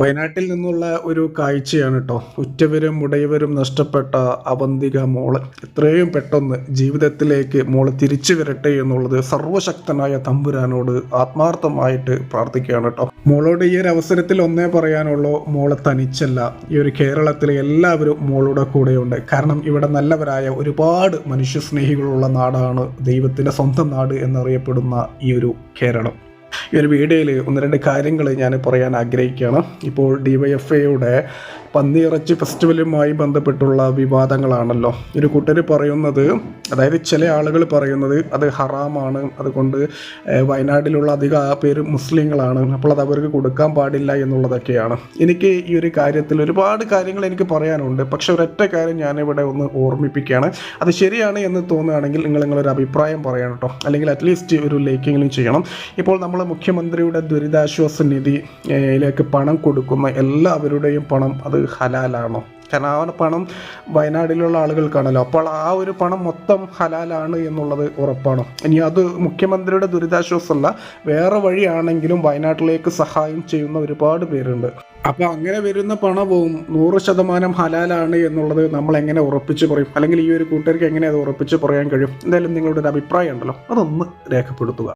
വയനാട്ടിൽ നിന്നുള്ള ഒരു കാഴ്ചയാണ് കേട്ടോ ഉറ്റവരും ഉടയവരും നഷ്ടപ്പെട്ട അവന്തിക മോൾ. എത്രയും പെട്ടെന്ന് ജീവിതത്തിലേക്ക് മോൾ തിരിച്ചു വരട്ടെ എന്നുള്ളത് സർവശക്തനായ തമ്പുരാനോട് ആത്മാർത്ഥമായിട്ട് പ്രാർത്ഥിക്കുകയാണ് കേട്ടോ മോളോട് ഈ ഒരു അവസരത്തിൽ ഒന്നേ പറയാനുള്ളൂ മോളെ തനിച്ചല്ല. ഈ ഒരു കേരളത്തിലെ എല്ലാവരും മോളുടെ കൂടെയുണ്ട്. കാരണം ഇവിടെ നല്ലവരായ ഒരുപാട് മനുഷ്യസ്നേഹികളുള്ള നാടാണ് ദൈവത്തിന്റെ സ്വന്തം നാട് എന്നറിയപ്പെടുന്ന ഈ ഒരു കേരളം. ഈ ഒരു വീഡിയോയിൽ ഒന്ന് രണ്ട് കാര്യങ്ങൾ ഞാൻ പറയാൻ ആഗ്രഹിക്കുകയാണ്. ഇപ്പോൾ ഡി വൈ എഫ് ഐയുടെ പന്നിയിറച്ചി ഫെസ്റ്റിവലുമായി ബന്ധപ്പെട്ടുള്ള വിവാദങ്ങളാണല്ലോ. ഒരു കൂട്ടർ പറയുന്നത് അതായത് ചില ആളുകൾ പറയുന്നത് അത് ഹറാമാണ്. അതുകൊണ്ട് വയനാട്ടിലുള്ള അധിക പേര് മുസ്ലിങ്ങളാണ്. അപ്പോൾ അത് അവർക്ക് കൊടുക്കാൻ പാടില്ല എന്നുള്ളതൊക്കെയാണ്. എനിക്ക് ഈ ഒരു കാര്യത്തിൽ ഒരുപാട് കാര്യങ്ങൾ എനിക്ക് പറയാനുണ്ട്. പക്ഷെ ഒരൊറ്റ കാര്യം ഞാനിവിടെ ഒന്ന് ഓർമ്മിപ്പിക്കുകയാണ്. അത് ശരിയാണ് എന്ന് തോന്നുകയാണെങ്കിൽ നിങ്ങൾ നിങ്ങളൊരു അഭിപ്രായം പറയണം കേട്ടോ. അല്ലെങ്കിൽ അറ്റ്ലീസ്റ്റ് ഒരു ലൈക്കെങ്കിലും ചെയ്യണം. ഇപ്പോൾ നമ്മൾ മുഖ്യമന്ത്രിയുടെ ദുരിതാശ്വാസ നിധിയിലേക്ക് പണം കൊടുക്കുന്ന എല്ലാവരുടെയും പണം അത് ഹലാലാണോ? കാരണം ആ പണം വയനാടിലുള്ള ആളുകൾക്കാണല്ലോ അപ്പോൾ ആ ഒരു പണം മൊത്തം ഹലാലാണ് എന്നുള്ളത് ഉറപ്പാണ്? ഇനി അത് മുഖ്യമന്ത്രിയുടെ ദുരിതാശ്വാസമല്ല വേറെ വഴിയാണെങ്കിലും വയനാട്ടിലേക്ക് സഹായം ചെയ്യുന്ന ഒരുപാട് പേരുണ്ട്. അപ്പോൾ അങ്ങനെ വരുന്ന പണവും നൂറ് ശതമാനം ഹലാലാണ് എന്നുള്ളത് നമ്മൾ എങ്ങനെ ഉറപ്പിച്ച് പറയും? അല്ലെങ്കിൽ ഈ ഒരു കൂട്ടർക്ക് എങ്ങനെ അത് ഉറപ്പിച്ച് പറയാൻ കഴിയും? എന്തായാലും നിങ്ങളുടെ ഒരു അഭിപ്രായം ഉണ്ടല്ലോ. അതൊന്ന് രേഖപ്പെടുത്തുക.